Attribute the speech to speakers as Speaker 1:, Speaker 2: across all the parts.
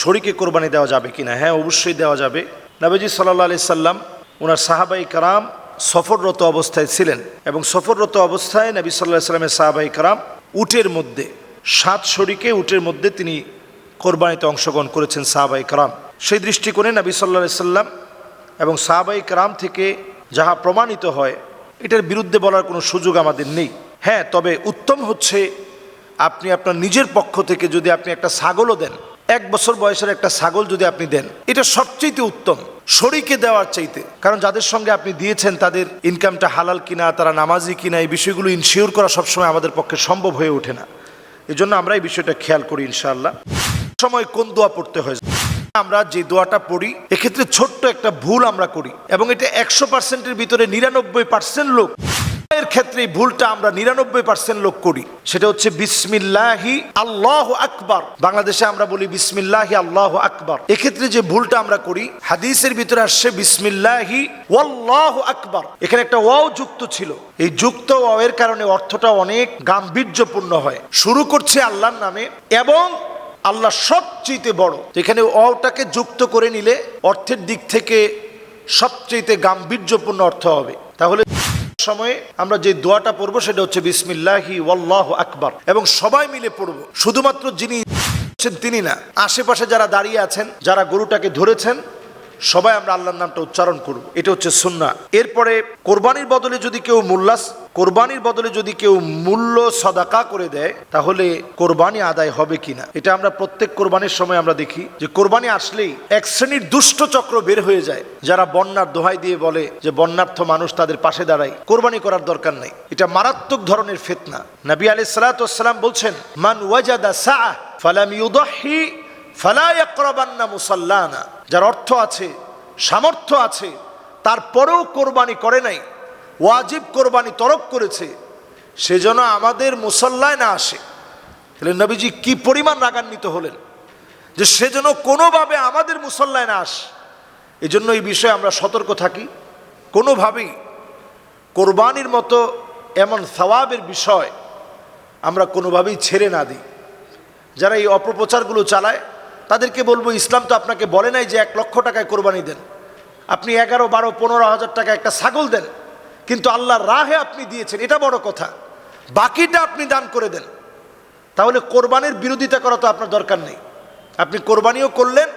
Speaker 1: শরীকে কোরবানি দেওয়া যাবে কিনা? হ্যাঁ অবশ্যই দেওয়া যাবে। নবীজি সাল্লাহ আলি সাল্লাম ওনার সাহাবাই কারাম সফররত অবস্থায় ছিলেন এবং সফররত অবস্থায় নবী সাল্লাহ সাল্লামের সাহাবাই কারাম উটের মধ্যে, সাত শরীকে উটের মধ্যে তিনি কোরবানিতে অংশগ্রহণ করেছেন সাহাবাই কারাম। সেই দৃষ্টিকোণে নবী সাল্লাহ সাল্লাম এবং সাহাবাই কারাম থেকে যাহা প্রমাণিত হয়, এটার বিরুদ্ধে বলার কোনো সুযোগ আমাদের নেই। হ্যাঁ তবে উত্তম হচ্ছে আপনি আপনার নিজের পক্ষ থেকে যদি আপনি একটা ছাগলও দেন এক বছর বয়সের একটা ছাগল যদি আপনি দেন, এটা সবচেয়ে উত্তম। শরীকে দেওয়ার চাইতে। কারণ যাদের সঙ্গে আপনি দিয়েছেন, তাদের ইনকামটা হালাল কিনা, তারা নামাজি কিনা, এই বিষয়গুলো ইনশিওর করা সবসময় আমাদের পক্ষে সম্ভব হয়ে ওঠে না। এই জন্য আমরা এই বিষয়টা খেয়াল করি ইনশাআল্লাহ। সময় কোন দোয়া পড়তে হয়? আমরা যে দোয়াটা পড়ি, এক্ষেত্রে ছোট্ট একটা ভুল আমরা করি, এবং এটা একশো পার্সেন্টের ভিতরে নিরানব্বই পার্সেন্ট লোক এর ক্ষেত্রে ভুলটা আমরা নিরানব্বই পার্সেন্ট লোক করি। সেটা হচ্ছে বিসমিল্লাহি আল্লাহ আকবার। বাংলাদেশে আমরা বলি বিসমিল্লাহি আল্লাহ আকবার। এক্ষেত্রে যে ভুলটা আমরা করি, হাদিসের ভিতরে আসছে বিসমিল্লাহি ওয়াল্লাহ আকবার। এখানে একটা ওয়াও যুক্ত ছিল। এই যুক্ত ওয়াও এর কারণে অর্থটা অনেক গাম্ভীর্যপূর্ণ হয়। শুরু করছে আল্লাহর নামে এবং আল্লাহ সবচেয়ে বড়। এখানে অটাকে যুক্ত করে নিলে অর্থের দিক থেকে সবচেয়ে গাম্ভীর্যপূর্ণ অর্থ হবে। তাহলে সময়ে আমরা যে দোয়াটা পড়ব সেটা হচ্ছে বিসমিল্লাহি ওয়াল্লাহ আকবার। এবং সবাই মিলে পড়ব। শুধুমাত্র যিনি তিনি না। আশেপাশে যারা দাঁড়িয়ে আছেন, যারা গরুটাকে ধরেছেন সবাই আমরা আল্লাহর নামটা উচ্চারণ করব। এটা হচ্ছে সুন্না এরপরে কোরবানির বদলে যদি কেউ মূল্যাস কোরবানির বদলে যদি কেউ মূল্য সদাকা করে দেয়, তাহলে কোরবানি আদায় হবে কিনা এটা আমরা প্রত্যেক কোরবানির সময় আমরা দেখি যে কোরবানি আসলেই এক শ্রেণির দুষ্ট চক্র বের হয়ে যায়। যারা বন্যার দোহাই দিয়ে বলে যে বন্যার্থ মানুষ তাদের পাশে দাঁড়ায়, কোরবানি করার দরকার নেই। এটা মারাত্মক ধরনের ফেতনা। নবী আলি সালাতাম বলছেন, মান ওয়াজাদা সা ফালাম ইউদহি ফালা ইয়াকরাবান্না মুসাল্লানা, যার অর্থ আছে, সামর্থ্য আছে, তারপরেও কোরবানি করে নাই, ওয়াজিব কোরবানি তরক করেছে সেজন্য আমাদের মুসল্লায় না আসে। তাহলে নবীজি কি পরিমাণ রাগান্বিত হলেন? যে সেজন্য কোনোভাবে আমাদের মুসল্লায় না আসে। এই জন্য এই বিষয়ে আমরা সতর্ক থাকি। কোনোভাবেই কোরবানির মতো এমন সওয়াবের বিষয় আমরা কোনোভাবেই ছেড়ে না দিই। যারা এই অপপ্রচারগুলো চালায় তাদেরকে বলব, ইসলাম তো আপনাকে বলে নাই যে এক লক্ষ টাকায় কোরবানি দেন। আপনি এগারো, বারো, পনেরো হাজার টাকা একটা ছাগল দেন, কিন্তু আল্লাহর রাহে আপনি দিয়েছেন, এটা বড় কথা। বাকিটা আপনি দান করে দেন। তাহলে কোরবানির বিরোধিতা করা তো আপনার দরকার নেই। আপনি কোরবানিও করলেন,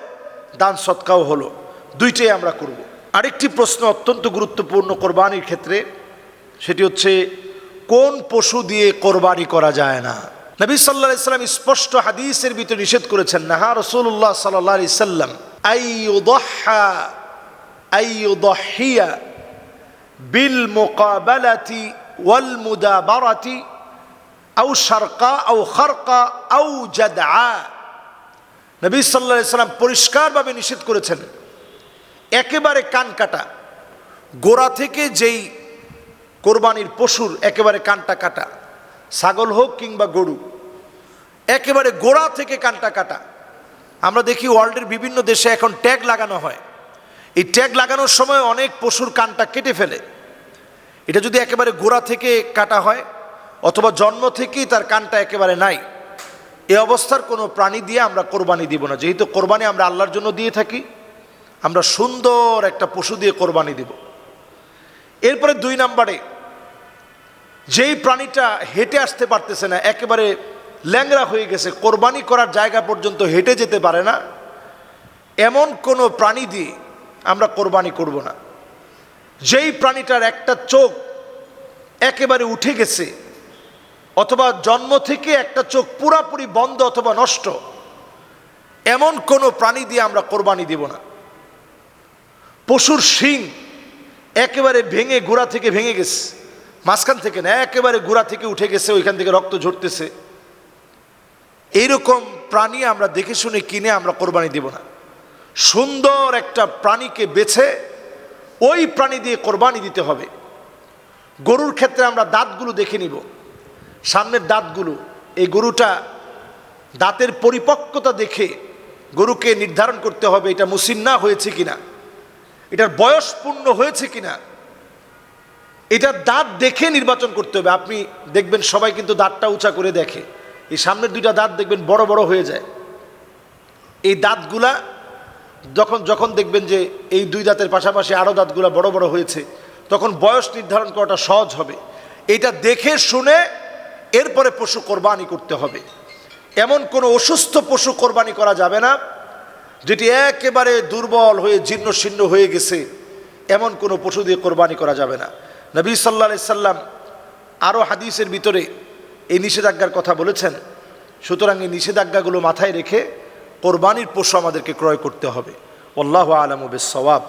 Speaker 1: দান সৎকাও হলো। দুইটাই আমরা করব। আরেকটি প্রশ্ন অত্যন্ত গুরুত্বপূর্ণ কোরবানির ক্ষেত্রে, সেটি হচ্ছে, কোন পশু দিয়ে কোরবানি করা যায় না? নবী সাল্লাহ ইসলাম স্পষ্ট হাদিসের ভিতরে নিষেধ করেছেন, নাহা রসুল্লাহ সাল্লাহ সাল্লাম আইয়ুদহা আইয়ুদহিয়া বিল মোকাবেলাতি ওয়াল মুদাবারাতি আউ সারকা আউ খারকা আউ জাদা নবী সাল্লাহ সাল্লাম পরিষ্কারভাবে নিষেধ করেছেন, একেবারে কান কাটা, গোড়া থেকে যেই কোরবানির পশুর একেবারে কানটা কাটা। ছাগল হোক কিংবা গরু, একেবারে গোড়া থেকে কানটা কাটা। আমরা দেখি ওয়ার্ল্ডের বিভিন্ন দেশে এখন ট্যাগ লাগানো হয়। এই ট্যাগ লাগানোর সময় অনেক পশুর কানটা কেটে ফেলে। এটা যদি একেবারে গোড়া থেকে কাটা হয়, অথবা জন্ম থেকেই তার কানটা একেবারে নাই, এ অবস্থার কোনো প্রাণী দিয়ে আমরা কোরবানি দিব না। যেহেতু কোরবানি আমরা আল্লাহর জন্য দিয়ে থাকি, আমরা সুন্দর একটা পশু দিয়ে কোরবানি দিব। এরপরে দুই নম্বরে যেই প্রাণীটা হেঁটে আসতে পারতেছে না, একেবারে ল্যাংরা হয়ে গেছে, কোরবানি করার জায়গা পর্যন্ত হেঁটে যেতে পারে না, এমন কোনো প্রাণী দিয়ে আমরা কোরবানি করব না। যেই প্রাণীটার একটা চোখ একেবারে উঠে গেছে, অথবা জন্ম থেকে একটা চোখ পুরাপুরি বন্ধ অথবা নষ্ট, এমন কোনো প্রাণী দিয়ে আমরা কোরবানি দেব না। পশুর শিং একেবারে ভেঙে, গোড়া থেকে ভেঙে গেছে। মাঝখান থেকে না, একেবারে গোড়া থেকে উঠে গেছে, ওইখান থেকে রক্ত ঝরতেছে। এইরকম প্রাণী আমরা দেখে শুনে কিনে আমরা কোরবানি দেব না। সুন্দর একটা প্রাণীকে বেছে ওই প্রাণী দিয়ে কোরবানি দিতে হবে। গরুর ক্ষেত্রে আমরা দাঁতগুলো দেখে নিব। সামনের দাঁতগুলো, এই গরুটা দাঁতের পরিপক্কতা দেখে গরুকে নির্ধারণ করতে হবে, এটা মুসিন্না হয়েছে কিনা, এটার বয়স পূর্ণ হয়েছে কিনা। এটার দাঁত দেখে নির্বাচন করতে হবে। আপনি দেখবেন সবাই কিন্তু দাঁতটা উঁচা করে দেখে। এই সামনের দুইটা দাঁত দেখবেন বড় বড় হয়ে যায়। এই দাঁতগুলা যখন যখন দেখবেন যে এই দুই দাঁতের পাশাপাশি আরও দাঁতগুলা বড় বড় হয়েছে, তখন বয়স নির্ধারণ করাটা সহজ হবে। এটা দেখে শুনে এরপরে পশু কোরবানি করতে হবে। এমন কোনো অসুস্থ পশু কোরবানি করা যাবে না, যেটি একেবারে দুর্বল হয়ে জীর্ণ শীর্ণ হয়ে গেছে। এমন কোনো পশু দিয়ে কোরবানি করা যাবে না। নবী সাল্লা সাল্লাম আরও হাদিসের ভিতরে এই নিষেধাজ্ঞার কথা বলেছেন, সুতরাং এই নিষেধাজ্ঞাগুলো মাথায় রেখে কোরবানির পশু আমাদেরকে ক্রয় করতে হবে। আল্লাহ আলম সওয়াব